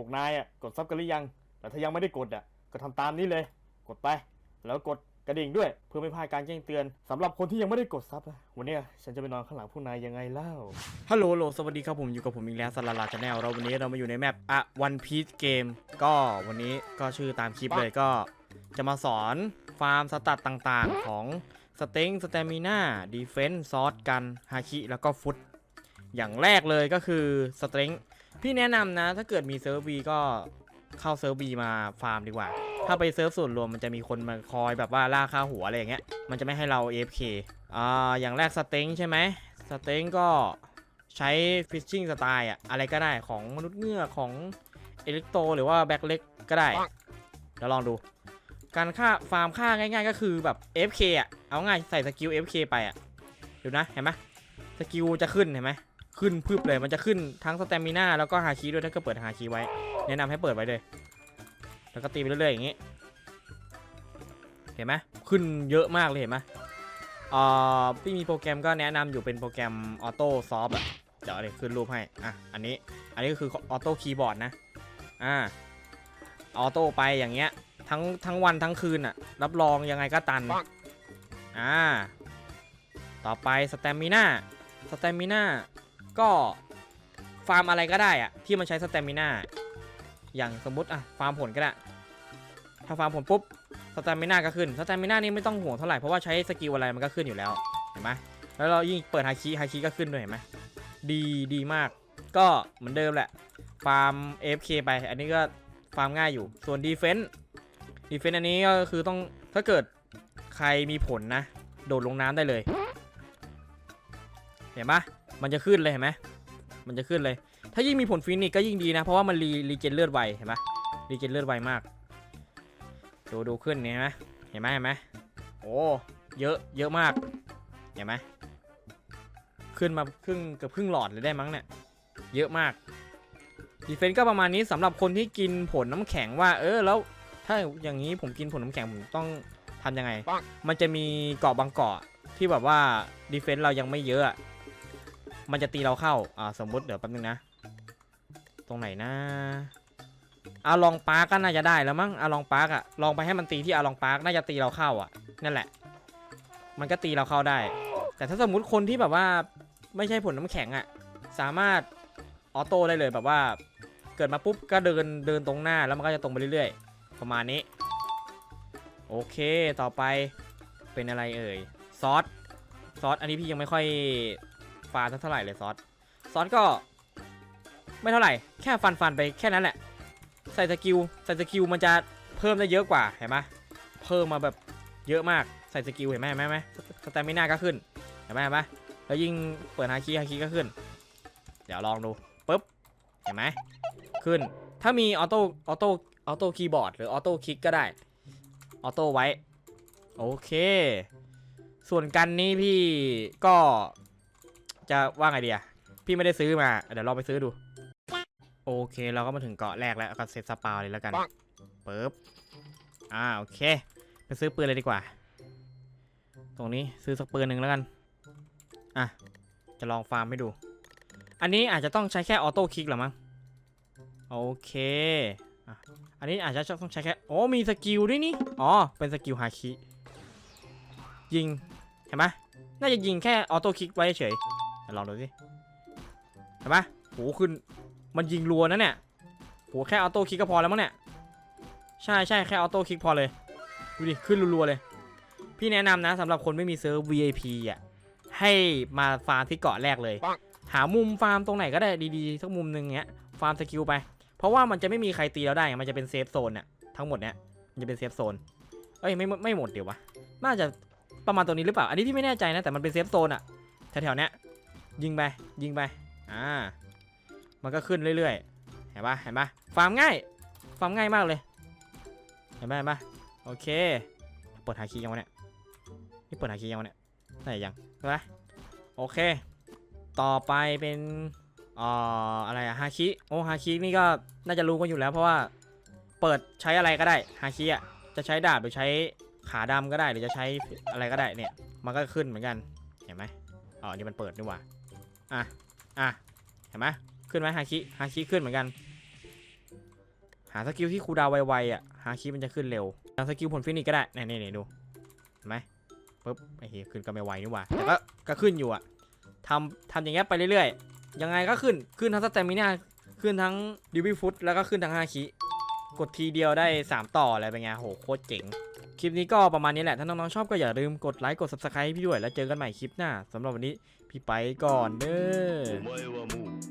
วกนายอะกดซับกันหรือยัง แต่ถ้ายังไม่ได้กดอะก็ทำตามนี้เลย กดไป แล้วกดกระดิ่งด้วย เพื่อไม่พลาดการแจ้งเตือนสำหรับคนที่ยังไม่ได้กดซับอะวันเนี้ยฉันจะไปนอนข้างหลังพวกนายยังไงเล่าฮัลโหลโหลสวัสดีครับผมอยู่กับผมอีกแล้วสลาลาชาแนลเราวันนี้เรามาอยู่ในแมปอะวันพีซเกมก็วันนี้ก็ชื่อตามคลิปเลยก็ จะมาสอนฟาร์มสตัตต่างๆ ของสเต็งสเตมิน่าดีเฟนส์ซอสกันฮาคิแล้วก็ฟุตอย่างแรกเลยก็คือสเต็ง พี่แนะนำนะ ถ้าเกิดมีเซิร์ฟวีก็เข้าเซิร์ฟวีมาฟาร์มดีกว่า ถ้าไปเซิร์ฟส่วนรวมมันจะมีคนมาคอยแบบว่าล่าค่าหัวอะไรอย่างเงี้ย มันจะไม่ให้เรา AFK อ่าอย่างแรกสเต็งใช่ไหมสเต็งก็ใช้ฟิชชิ่งสไตล์อะอะไรก็ได้ของมนุษย์เงือกของเอลิกโต หรือว่าแบ็คเล็กก็ได้เดี๋ยวลองดู การฆ่าฟาร์มฆ่าง่าย ๆ ก็คือแบบ FK อะเอาง่ายใส่สกิล FK ไปอะดูนะเห็นไหมสกิลจะขึ้นเห็นไหม ขึ้นพึบเลย มันจะขึ้นทั้งสเตมิน่าแล้วก็ฮาคีด้วยถ้าเก็เปิดฮาคีไว้ แนะนำให้เปิดไว้เลย แล้วก็ตีไปเรื่อยๆอย่างนี้ เห็นไหมขึ้นเยอะมากเลยเห็นไหมเอ่อพี่มีโปรแกรมก็แนะนำอยู่เป็นโปรแกรมออโต้ซอฟอะเดี๋ยวเดี๋ยวขึ้นรูปให้ อะ อันนี้ อันนี้ก็คือออโต้คีย์บอร์ดนะ อ่า ออโต้ไปอย่างเงี้ย ทั้งทั้งวันทั้งคืนอะรับรองยังไงก็ตัน อ่า ต่อไปสเตมิน่าสเตมิน่า ก็ฟาร์มอะไรก็ได้อะที่มันใช้สเตมิน่าอย่างสมมติอะฟาร์มผลก็ได้ ถ้าฟาร์มผลปุ๊บสเตมิน่าก็ขึ้นสเตมิน่านี่ไม่ต้องห่วงเท่าไหร่เพราะว่าใช้สกิลอะไรมันก็ขึ้นอยู่แล้วเห็นไหมแล้วเรายิ่งเปิดฮาคิฮาคิก็ขึ้นด้วยเห็นไหมดีดีมาก ก็เหมือนเดิมแหละฟาร์ม AFK ไป อันนี้ก็ฟาร์มง่ายอยู่ส่วนดีเฟนต์ดีเฟนต์อันนี้ก็คือต้องถ้าเกิดใครมีผลนะ โดดลงน้ำได้เลย เห็นปะ มันจะขึ้นเลยเห็นไหมมันจะขึ้นเลย ถ้ายิ่งมีผลฟินิกก็ยิ่งดีนะ เพราะว่ามันรีรีเจนเลือดไวเห็นปะรีเจนเลือดไวมาก ดูดูขึ้นเนี่ยเห็นไหมเห็นไหมเห็นไหมโอ้เยอะเยอะมากเห็นไหมขึ้นมาครึ่งเกือบครึ่งหลอดเลยได้มั้งเนี่ยเยอะมากดีเฟนต์ก็ประมาณนี้สำหรับคนที่กินผลน้ำแข็งว่า เออแล้ว ถ้าอย่างนี้ผมกินผลน้ำแข็งผมต้องทำยังไงปังมันจะมีเกาะบางเกาะที่แบบว่าดีเฟนต์เรายังไม่เยอะอะ มันจะตีเราเข้า อ่า สมมติเดี๋ยวแป๊บนึงนะ ตรงไหนนะอาลองปาร์กก็น่าจะได้แล้วมั้งอาลองปาร์กอะลองไปให้มันตีที่อาลองปาร์กน่าจะตีเราเข้าอะนั่นแหละ มันก็ตีเราเข้าได้ แต่ถ้าสมมุติคนที่แบบว่าไม่ใช่ผลน้ำแข็งอะสามารถออโต้ได้เลยแบบว่า เกิดมาปุ๊บก็เดินเดินตรงหน้าแล้วมันก็จะตรงไปเรื่อยๆ ประมาณนี้ โอเคต่อไปเป็นอะไรเอ่ยซอสซอสอันนี้พี่ยังไม่ค่อย ฟาสักเท่าไหร่เลยซอสซอสก็ไม่เท่าไหร่ แค่ฟันฟันไปแค่นั้นแหละ ใส่สกิลใส่สกิลมันจะเพิ่มได้เยอะกว่าเห็นไหมเพิ่มมาแบบเยอะมากใส่สกิลเห็นไหมเห็นไหมไหมสแตมิน่าก็ขึ้นเห็นไหมเห็นไหมแล้วยิ่งเปิดฮาคิฮาคิก็ขึ้น เดี๋ยวลองดูปุ๊บเห็นไหมขึ้น ถ้ามีออโต้ออโต้ออโต้คีย์บอร์ดหรือออโต้คลิกก็ได้ออโต้ไว้ โอเค ส่วนกันนี้พี่ก็ จะว่าไงดีอะพี่ไม่ได้ซื้อมา เดี๋ยวลองไปซื้อดู โอเคเราก็มาถึงเกาะแรกแล้วก็เซตสปาเลยแล้วกันปึ๊บอ่าโอเค ไปซื้อปืนเลยดีกว่า ตรงนี้ซื้อสักปืนหนึ่งแล้วกัน อะ จะลองฟาร์มให้ดู อันนี้อาจจะต้องใช้แค่ออโต้คลิกหรอมั้ง โอเคอะอันนี้อาจจะต้องใช้แค่ โอ้มีสกิลด้วยนี่ อ๋อ เป็นสกิลฮาคิ ยิง เห็นไหมน่าจะยิงแค่ออโต้คลิกไว้เฉย ลองดูสิเห็นไหมโหขึ้นมันยิงรัวนะเนี่ยโหแค่ออโต้คลิกก็พอแล้วมั้งเนี่ยใช่ใช่แค่ออโต้คลิกพอเลยดูดิขึ้นรัวๆเลย พี่แนะนำนะสำหรับคนไม่มีเซิร์ฟ VIP อะให้มาฟาร์มที่เกาะแรกเลย หามุมฟาร์มตรงไหนก็ได้ดีๆสักมุมหนึ่งเงี้ยฟาร์มสกิลไป เพราะว่ามันจะไม่มีใครตีเราได้มันจะเป็นเซฟโซนเนี่ยทั้งหมดเนี่ยมันจะเป็นเซฟโซนเอ้ยไม่ไม่ไม่หมดเดี๋ยววะน่าจะประมาณตัวนี้หรือเปล่า อันนี้พี่ไม่แน่ใจนะแต่มันเป็นเซฟโซนอะแถวๆเนี้ย ยิงไปยิงไปอ่ามันก็ขึ้นเรื่อยๆเห็นปะเห็นปะฟาร์มง่ายฟาร์มง่ายมากเลยเห็นปะเห็นปะโอเคเปิดหาคีย์ยังวะเนี่ยนี่เปิดหาคีย์ยังวะเนี่ยได้ยังเห็นปะโอเค ต่อไปเป็นอ่ออะไรอะฮาคิโอ้ฮาคินี่ก็น่าจะรู้กันอยู่แล้วเพราะว่าเปิดใช้อะไรก็ได้ฮาคิอะจะใช้ดาบหรือใช้ขาดำก็ได้หรือจะใช้อะไรก็ได้เนี่ย มันก็ขึ้นเหมือนกันเห็นไหมอ๋อนี่มันเปิดนี่หว่า อะ อะ เห็นไหมขึ้นไหมฮาคิ ฮาคิขึ้นเหมือนกัน หาสกิลที่คูดาวไวๆอะหาคีย์มันจะขึ้นเร็วอย่างสกิลผลฟินิกก็ได้นี่นี่นี่ดู เห็นไหมปุ๊บ ไอ้เหี้ยขึ้นก็ไม่ไวนี่หว่า แต่ก็ ก็ขึ้นอยู่อะทำทำอย่างเงี้ยไปเรื่อยๆ ยังไงก็ขึ้น ขึ้นทั้งสเตมิน่าขึ้นทั้งดิวิฟุตแล้วก็ขึ้นทั้งฮาคิ กดทีเดียวได้ 3 ต่ออะไรเป็นไงโหโคตรเจ๋ง คลิปนี้ก็ประมาณนี้แหละ ถ้าน้องๆชอบก็อย่าลืมกดไลค์กด subscribe พี่ด้วย แล้วเจอกันใหม่คลิปหน้าสำหรับวันนี้พี่ไปก่อนเด้อ